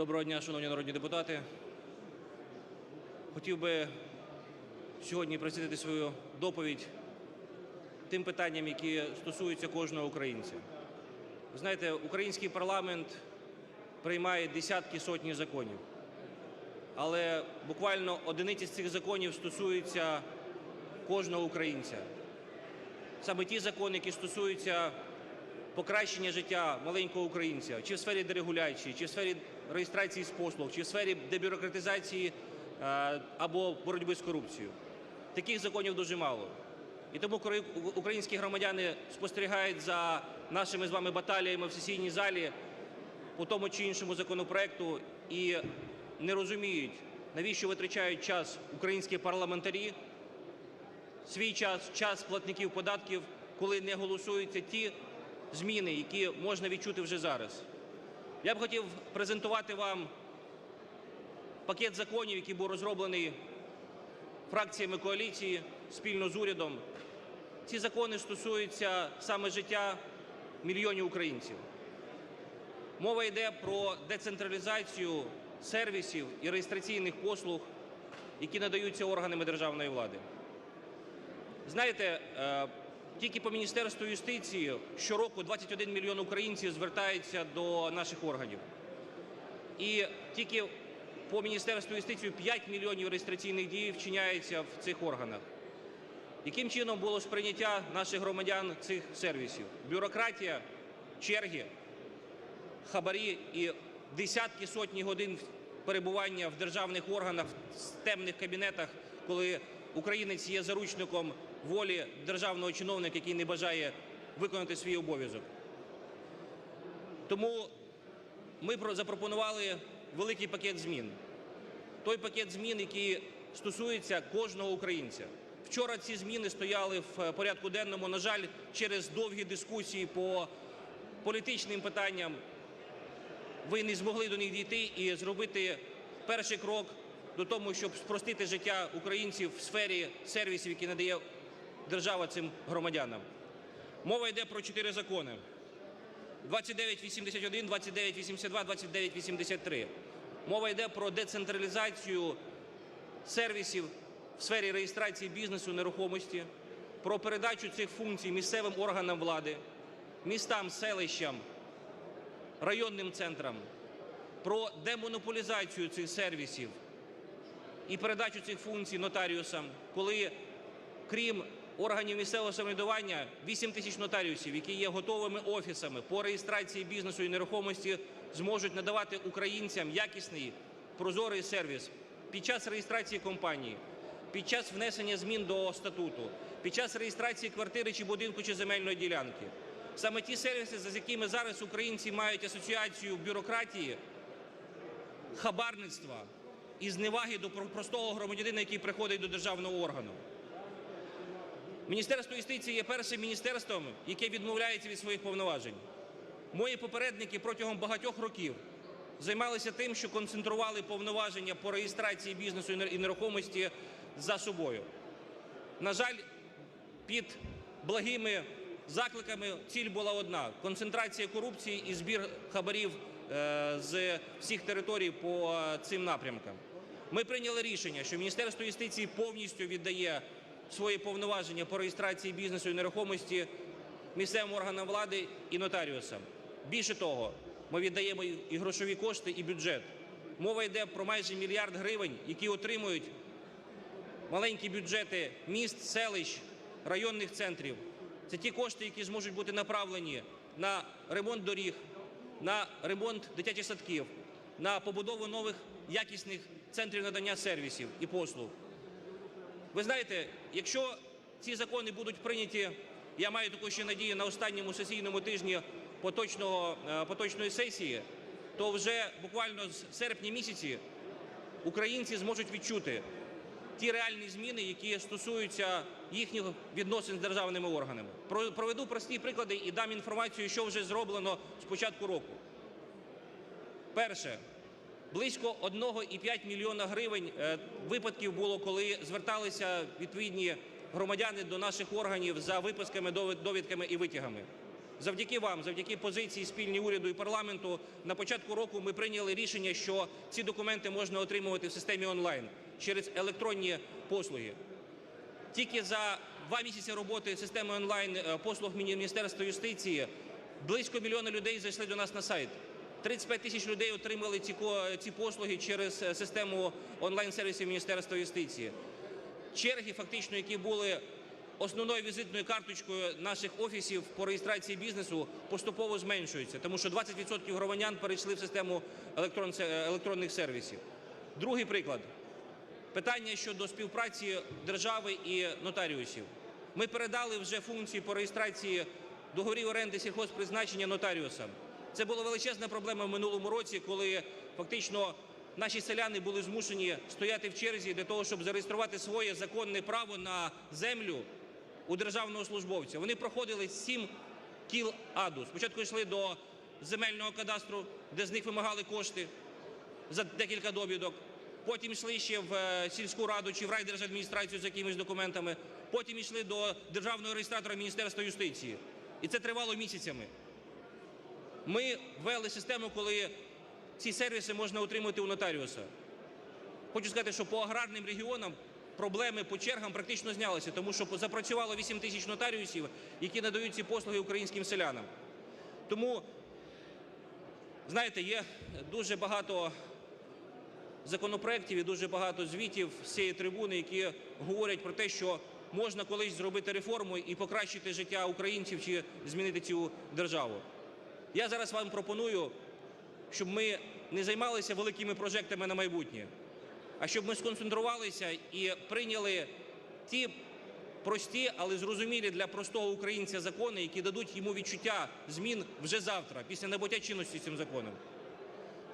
Доброго дня, шановні народні депутати. Хотів би сьогодні присвятити свою доповідь тим питанням, які стосуються кожного українця. Ви знаєте, український парламент приймає десятки сотні законів, але буквально одиниці з цих законів стосуються кожного українця. Саме ті закони, які стосуються покращення життя маленького українця, чи в сфері дерегуляції, чи в сфері реєстрації з послуг, чи в сфері дебюрократизації е, або боротьби з корупцією. Таких законів дуже мало. І тому українські громадяни спостерігають за нашими з вами баталіями в сесійній залі по тому чи іншому законопроекту і не розуміють, навіщо витрачають час українські парламентарі, свій час, час платників податків, коли не голосуються ті зміни, які можна відчути вже зараз. Я б хотів презентувати вам пакет законів, який був розроблений фракціями коаліції спільно з урядом. Ці закони стосуються саме життя мільйонів українців. Мова йде про децентралізацію сервісів і реєстраційних послуг, які надаються органами державної влади. Знаєте, е, тільки по Міністерству юстиції щороку 21 мільйон українців звертаються до наших органів. І тільки по Міністерству юстиції 5 мільйонів реєстраційних дій вчиняється в цих органах. Яким чином було сприйняття наших громадян цих сервісів? Бюрократія, черги, хабарі і десятки сотні годин перебування в державних органах, в темних кабінетах, коли українець є заручником волі державного чиновника, який не бажає виконати свій обов'язок. Тому ми про- запропонували великий пакет змін. Той пакет змін, який стосується кожного українця. Вчора ці зміни стояли в е, порядку денному. На жаль, через довгі дискусії по політичним питанням ви не змогли до них дійти і зробити перший крок до того, щоб спростити життя українців в сфері сервісів, які надає держава цим громадянам. Мова йде про чотири закони: 2981, 2982, 2983. Мова йде про децентралізацію сервісів в сфері реєстрації бізнесу нерухомості, про передачу цих функцій місцевим органам влади, містам, селищам, районним центрам, про демонополізацію цих сервісів і передачу цих функцій нотаріусам, коли крім органів місцевого самоврядування 8 тисяч нотаріусів, які є готовими офісами по реєстрації бізнесу і нерухомості, зможуть надавати українцям якісний прозорий сервіс під час реєстрації компанії, під час внесення змін до статуту, під час реєстрації квартири чи будинку чи земельної ділянки. Саме ті сервіси, з якими зараз українці мають асоціацію бюрократії, хабарництва і зневаги до простого громадянина, який приходить до державного органу. Міністерство юстиції є першим міністерством, яке відмовляється від своїх повноважень. Мої попередники протягом багатьох років займалися тим, що концентрували повноваження по реєстрації бізнесу і нерухомості за собою. На жаль, під благими закликами ціль була одна концентрація корупції і збір хабарів е, з всіх територій по е, цим напрямкам. Ми прийняли рішення, що Міністерство юстиції повністю віддає свої повноваження по реєстрації бізнесу і нерухомості місцевим органам влади і нотаріусам. Більше того, ми віддаємо і грошові кошти, і бюджет. Мова йде про майже мільярд гривень, які отримують маленькі бюджети міст, селищ, районних центрів. Це ті кошти, які зможуть бути направлені на ремонт доріг, на ремонт дитячих садків, на побудову нових якісних центрів надання сервісів і послуг. Ви знаєте, якщо ці закони будуть прийняті, я маю таку ще надію на останньому сесійному тижні поточного, е, поточної сесії, то вже буквально з серпня місяці українці зможуть відчути ті реальні зміни, які стосуються їхніх відносин з державними органами. Проведу прості приклади і дам інформацію, що вже зроблено з початку року. Перше. Близько 1,5 мільйона гривень е, випадків було, коли зверталися відповідні громадяни до наших органів за виписками, довідками і витягами. завдяки вам, завдяки позиції спільній уряду і парламенту, на початку року ми прийняли рішення, що ці документи можна отримувати в системі онлайн через електронні послуги. Тільки за два місяці роботи системи онлайн е, послуг Міністерства юстиції близько мільйона людей зайшли до нас на сайт. 35 тисяч людей отримали ці, ці послуги через е, систему онлайн-сервісів Міністерства юстиції. Черги, фактично, які були основною візитною карточкою наших офісів по реєстрації бізнесу, поступово зменшуються, тому що 20% громадян перейшли в систему електрон- е, електронних сервісів. Другий приклад питання щодо співпраці держави і нотаріусів. Ми передали вже функції по реєстрації договорів оренди сільхозпризначення нотаріусам. Це була величезна проблема в минулому році, коли фактично наші селяни були змушені стояти в черзі для того, щоб зареєструвати своє законне право на землю у державного службовця. Вони проходили сім кіл аду. Спочатку йшли до земельного кадастру, де з них вимагали кошти за декілька довідок. Потім йшли ще в е, сільську раду чи в райдержадміністрацію з якимись документами. Потім йшли до державного реєстратора Міністерства юстиції. І це тривало місяцями. Ми ввели систему, коли ці сервіси можна отримати у нотаріуса. Хочу сказати, що по аграрним регіонам проблеми по чергам практично знялися, тому що запрацювало 8 тисяч нотаріусів, які надають ці послуги українським селянам. Тому, знаєте, є дуже багато законопроєктів і дуже багато звітів з цієї трибуни, які говорять про те, що можна колись зробити реформу і покращити життя українців чи змінити цю державу. Я зараз вам пропоную, щоб ми не займалися великими прожектами на майбутнє, а щоб ми сконцентрувалися і прийняли ті прості, але зрозумілі для простого українця закони, які дадуть йому відчуття змін вже завтра, після набуття чинності цим законом.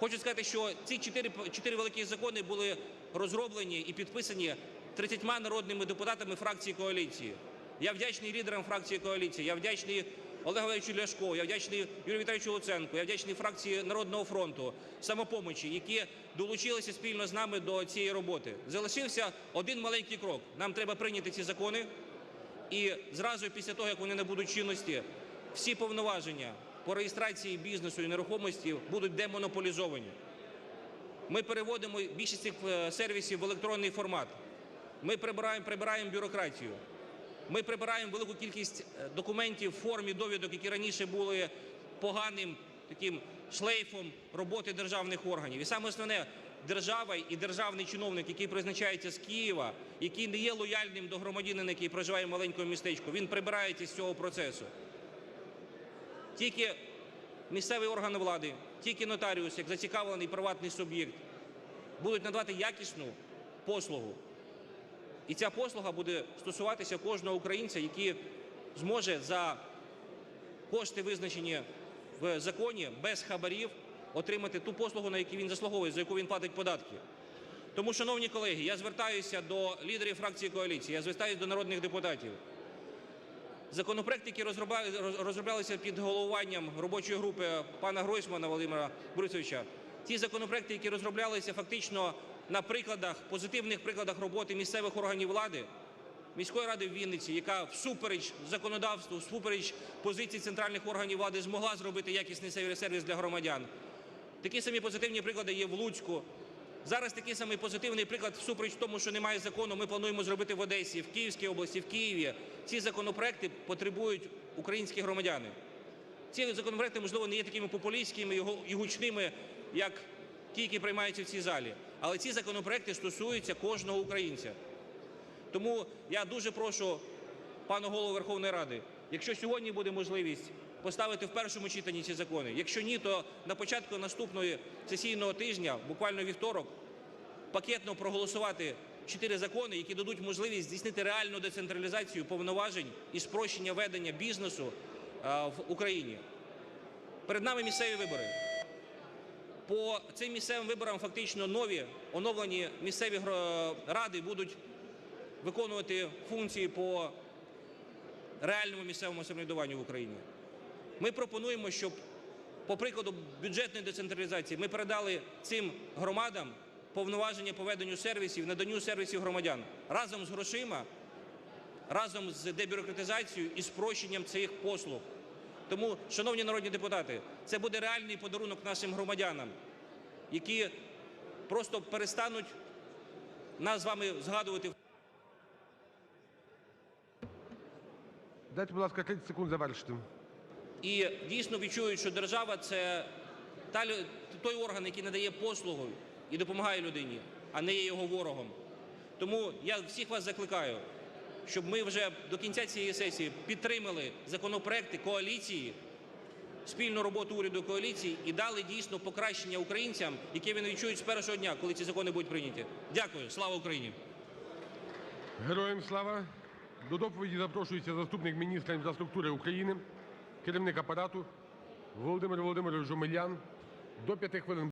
Хочу сказати, що ці чотири, чотири великі закони були розроблені і підписані 30 народними депутатами фракції коаліції. Я вдячний лідерам фракції коаліції, я вдячний Олегу Валерійовичу Ляшко, я вдячний Юрію Віталійовичу Луценку, я вдячний фракції Народного фронту, самопомочі, які долучилися спільно з нами до цієї роботи. Залишився один маленький крок. Нам треба прийняти ці закони, і зразу після того, як вони набудуть чинності, всі повноваження по реєстрації бізнесу і нерухомості будуть демонополізовані. Ми переводимо більшість цих е, сервісів в електронний формат. Ми прибираємо, прибираємо бюрократію. Ми прибираємо велику кількість е, документів в формі довідок, які раніше були поганим таким шлейфом роботи державних органів. І саме основне, держава і державний чиновник, який призначається з Києва, який не є лояльним до громадянина, який проживає в маленькому містечку, він прибирається з цього процесу. Тільки місцевий орган влади, тільки нотаріус, як зацікавлений приватний суб'єкт, будуть надавати якісну послугу. І ця послуга буде стосуватися кожного українця, який зможе за кошти, визначені в законі, без хабарів, отримати ту послугу, на яку він заслуговує, за яку він платить податки. Тому, шановні колеги, я звертаюся до лідерів фракції коаліції, я звертаюся до народних депутатів. Розробля- роз- розроблялися під головуванням робочої групи пана Гройсмана Володимира Борисовича, ті законопроекти, які розроблялися фактично на прикладах, позитивних прикладах роботи місцевих органів влади, міської ради в Вінниці, яка всупереч законодавству, всупереч позиції центральних органів влади змогла зробити якісний сер- сервіс для громадян. Такі самі позитивні приклади є в Луцьку. Зараз такий самий позитивний приклад всупереч тому, що немає закону. Ми плануємо зробити в Одесі, в Київській області, в Києві. Ці законопроекти потребують українські громадяни. Ці законопроекти, можливо, не є такими популістськими і гучними, як ті, які приймаються в цій залі. Але ці законопроекти стосуються кожного українця. Тому я дуже прошу пана голову Верховної Ради, якщо сьогодні буде можливість поставити в першому читанні ці закони, якщо ні, то на початку наступного сесійного тижня, буквально вівторок, пакетно проголосувати чотири закони, які дадуть можливість здійснити реальну децентралізацію повноважень і спрощення ведення бізнесу в Україні. Перед нами місцеві вибори. По цим місцевим виборам фактично нові оновлені місцеві гро- ради будуть виконувати функції по реальному місцевому самоврядуванню в Україні. Ми пропонуємо, щоб по прикладу бюджетної децентралізації ми передали цим громадам повноваження по веденню сервісів, наданню сервісів громадян разом з грошима, разом з дебюрократизацією і спрощенням цих послуг. Тому, шановні народні депутати, це буде реальний подарунок нашим громадянам, які просто перестануть нас з вами згадувати. Дайте, будь ласка, 30 секунд завершити. і дійсно відчують, що держава це та той орган, який надає послугу і допомагає людині, а не є його ворогом. Тому я всіх вас закликаю, щоб ми вже до кінця цієї сесії підтримали законопроекти коаліції, спільну роботу уряду коаліції і дали дійсно покращення українцям, яке вони відчують з першого дня, коли ці закони будуть прийняті. Дякую, слава Україні! Героям слава! До доповіді запрошується заступник міністра інфраструктури України, керівник апарату Володимир Володимирович Жумелян. До 5 хвилин